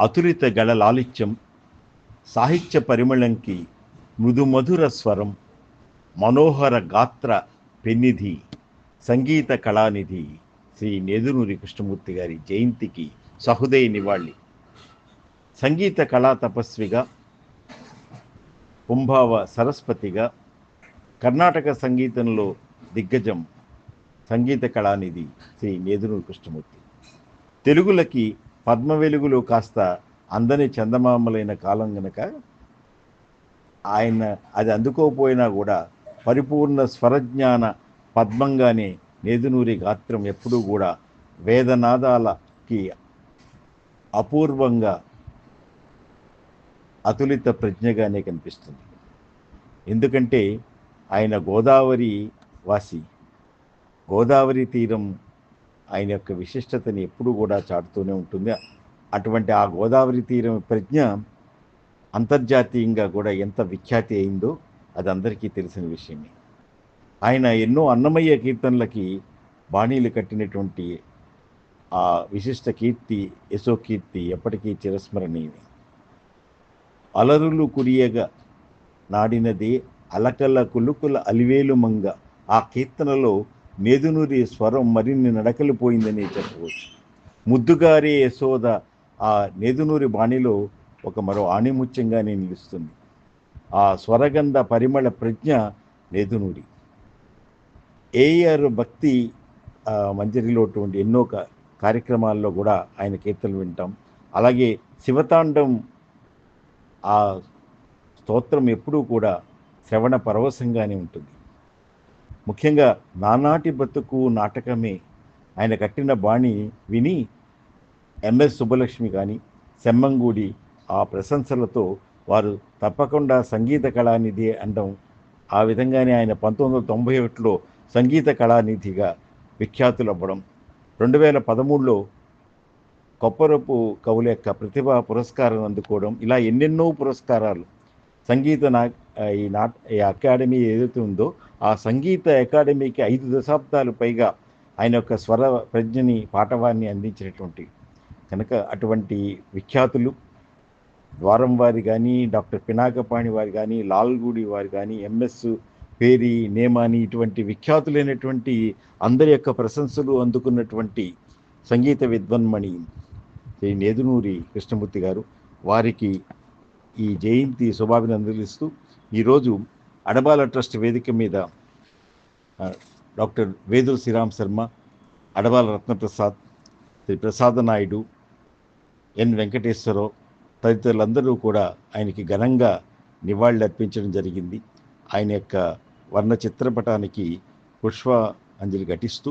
అతులిత గళలాలిత్యం సాహిత్య పరిమళంకి మృదుమధుర స్వరం మనోహర గాత్ర పెన్నిధి సంగీత కళానిధి శ్రీ నేదునూరి కృష్ణమూర్తి గారి జయంతికి సహృదయ నివాళి. సంగీత కళా తపస్విగా కుంభావ సరస్వతిగా కర్ణాటక సంగీతంలో దిగ్గజం సంగీత కళానిధి శ్రీ నేదునూరి కృష్ణమూర్తి. తెలుగులకి పద్మ వెలుగులు కాస్త అందని చందమామలైన కాలం గనక ఆయన అది అందుకోకపోయినా కూడా పరిపూర్ణ స్వరజ్ఞాన పద్మంగానే నేదునూరి గాత్రం ఎప్పుడూ కూడా వేదనాదాలకి అపూర్వంగా అతులిత ప్రజ్ఞగానే కనిపిస్తుంది. ఎందుకంటే ఆయన గోదావరి వాసి. గోదావరి తీరం ఆయన యొక్క విశిష్టతని ఎప్పుడూ కూడా చాటుతూనే ఉంటుంది. అటువంటి ఆ గోదావరి తీరం ప్రజ్ఞ అంతర్జాతీయంగా కూడా ఎంత విఖ్యాతి అయిందో అది అందరికీ తెలిసిన విషయమే. ఆయన ఎన్నో అన్నమయ్య కీర్తనలకి బాణీలు కట్టినటువంటి ఆ విశిష్ట కీర్తి యశో కీర్తి ఎప్పటికీ చిరస్మరణీయమే. అలరులు కురియగా నాడినది అలకల కులుకుల అలివేలు మంగ. ఆ కీర్తనలో నేదునూరి స్వరం మరిన్ని నడకలు పోయిందని చెప్పవచ్చు. ముద్దుగారే యశోద ఆ నేదునూరి బాణిలో ఒక మరో ఆణిముత్యంగానే నిలుస్తుంది. ఆ స్వరగంధ పరిమళ ప్రజ్ఞ నేదునూరి ఏఆర్ భక్తి మంజరిలోటువంటి మంజరిలో అటువంటి ఎన్నో కార్యక్రమాల్లో కూడా ఆయన కీర్తనలు వింటాం. అలాగే శివతాండం ఆ స్తోత్రం ఎప్పుడూ కూడా శ్రవణ పరవశంగానే ఉంటుంది. ముఖ్యంగా నానాటి బతుకు నాటకమే. ఆయన కట్టిన బాణి విని ఎంఎస్ సుబ్బలక్ష్మి కానీ సెమ్మంగూడి ఆ ప్రశంసలతో వారు తప్పకుండా సంగీత కళానిధి అనడం ఆ విధంగానే ఆయన పంతొమ్మిది వందల తొంభై ఒకటిలో సంగీత కళానిధిగా విఖ్యాతులవ్వడం. రెండు వేల పదమూడులో కొప్పరపు కవుల యొక్క ప్రతిభా పురస్కారం అందుకోవడం ఇలా ఎన్నెన్నో పురస్కారాలు సంగీత నా ఈ నాట ఈ అకాడమీ ఏదైతే ఉందో ఆ సంగీత అకాడమీకి ఐదు దశాబ్దాలు పైగా ఆయన యొక్క స్వర ప్రజ్ఞని పాఠవాన్ని అందించినటువంటి కనుక అటువంటి విఖ్యాతులు ద్వారం వారి కానీ డాక్టర్ పినాకపాణి వారి కానీ లాల్గూడి వారు కానీ ఎంఎస్ పేరి నేమాని ఇటువంటి విఖ్యాతులైనటువంటి అందరి యొక్క ప్రశంసలు అందుకున్నటువంటి సంగీత విద్వన్మణి శ్రీ నేదునూరి కృష్ణమూర్తి గారు. వారికి ఈ జయంతి శుభాభినందనలు ఇస్తూ ఈరోజు అడబాల ట్రస్ట్ వేదిక మీద డాక్టర్ వేదుల శ్రీరామ్ శర్మ అడబాల రత్నప్రసాద్ శ్రీ ప్రసాద నాయుడు ఎన్ వెంకటేశ్వరరావు తదితరులందరూ కూడా ఆయనకి ఘనంగా నివాళులు అర్పించడం జరిగింది. ఆయన యొక్క వర్ణ చిత్రపటానికి పుష్ప అంజలి ఘటిస్తూ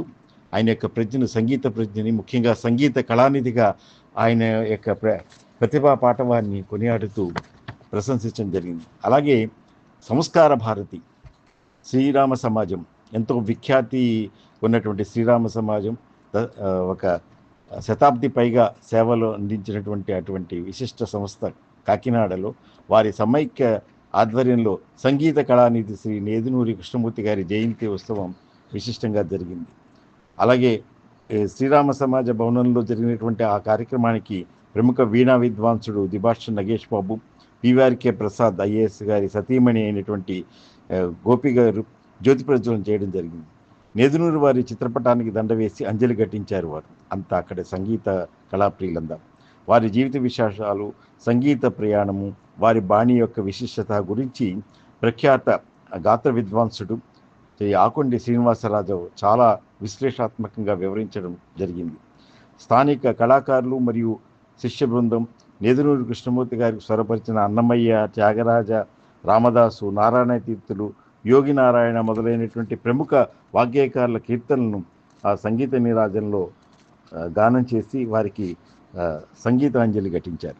ఆయన యొక్క ప్రజ్ఞను సంగీత ప్రజ్ఞని ముఖ్యంగా సంగీత కళానిధిగా ఆయన యొక్క ప్ర ప్రతిభా పాఠవాన్ని కొనియాడుతూ ప్రశంసించడం జరిగింది. అలాగే సంస్కార భారతి శ్రీరామ సమాజం. ఎంతో విఖ్యాతి ఉన్నటువంటి శ్రీరామ సమాజం ఒక శతాబ్ది పైగా సేవలు అందించినటువంటి అటువంటి విశిష్ట సంస్థ కాకినాడలో. వారి సమైక్య ఆధ్వర్యంలో సంగీత కళానిధి శ్రీ నేదునూరి కృష్ణమూర్తి గారి జయంతి ఉత్సవం విశిష్టంగా జరిగింది. అలాగే శ్రీరామ సమాజ భవనంలో జరిగినటువంటి ఆ కార్యక్రమానికి ప్రముఖ వీణా విద్వాంసుడు దిభాష్ నగేష్ బాబు పివిఆర్కే ప్రసాద్ ఐఏఎస్ గారి సతీమణి అయినటువంటి గోపి గారు జ్యోతి ప్రజ్వలన చేయడం జరిగింది. నేదునూరు వారి చిత్రపటానికి దండ వేసి అంజలి ఘటించారు వారు. అంతా అక్కడ సంగీత కళాప్రియులందరూ. వారి జీవిత విశేషాలు సంగీత ప్రయాణము వారి బాణి యొక్క విశిష్టత గురించి ప్రఖ్యాత గాత్ర విద్వాంసుడు శ్రీ ఆకొండి శ్రీనివాసరాజు చాలా విశ్లేషాత్మకంగా వివరించడం జరిగింది. స్థానిక కళాకారులు మరియు శిష్య బృందం నేదునూరి కృష్ణమూర్తి గారికి స్వరపరిచిన అన్నమయ్య త్యాగరాజ రామదాసు నారాయణ తీర్థులు యోగి నారాయణ మొదలైనటువంటి ప్రముఖ వాగ్గేయకారుల కీర్తనలను ఆ సంగీత నీరాజంలో గానం చేసి వారికి సంగీతాంజలి ఘటించారు.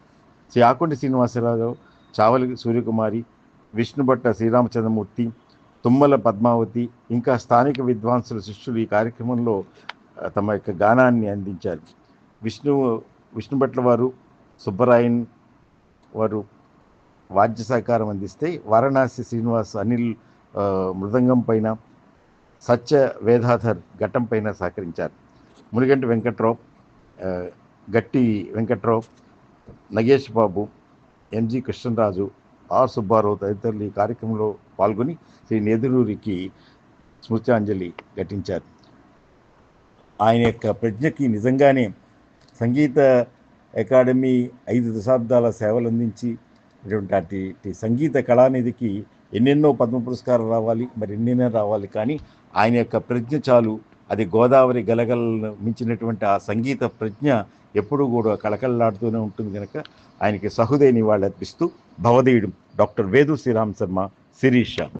శ్రీ ఆకొండి శ్రీనివాసరావు చావలి సూర్యకుమారి విష్ణుభట్ట శ్రీరామచంద్రమూర్తి తుమ్మల పద్మావతి ఇంకా స్థానిక విద్వాంసుల శిష్యులు ఈ కార్యక్రమంలో తమ యొక్క గానాన్ని అందించారు. విష్ణు విష్ణుభట్ల వారు సుబ్బరాయన్ వారు వాద్య సహకారం అందిస్తే వారణాసి శ్రీనివాస్ అనిల్ మృదంగం పైన సత్య వేదాధర్ ఘట్టం పైన సహకరించారు. మునిగంటి వెంకట్రావు గట్టి వెంకట్రావు నగేష్ బాబు ఎంజి కృష్ణరాజు ఆర్ సుబ్బారావు తదితరులు ఈ కార్యక్రమంలో పాల్గొని శ్రీ నెదురూరికి స్మృత్యాంజలి ఘటించారు. ఆయన యొక్క ప్రజ్ఞకి నిజంగానే సంగీత అకాడమీ ఐదు దశాబ్దాల సేవలు అందించి ఇటువంటి సంగీత కళానిధికి ఎన్నెన్నో పద్మ పురస్కారాలు రావాలి మరి ఎన్నెన్నో రావాలి. కానీ ఆయన యొక్క ప్రజ్ఞ చాలు. అది గోదావరి గలగలను మించినటువంటి ఆ సంగీత ప్రజ్ఞ ఎప్పుడూ కూడా కళకళలాడుతూనే ఉంటుంది కనుక ఆయనకి సహృదయ నివాళి అర్పిస్తూ భవదీయుడు డాక్టర్ వేదు శ్రీరామ్ శర్మ శిరీష.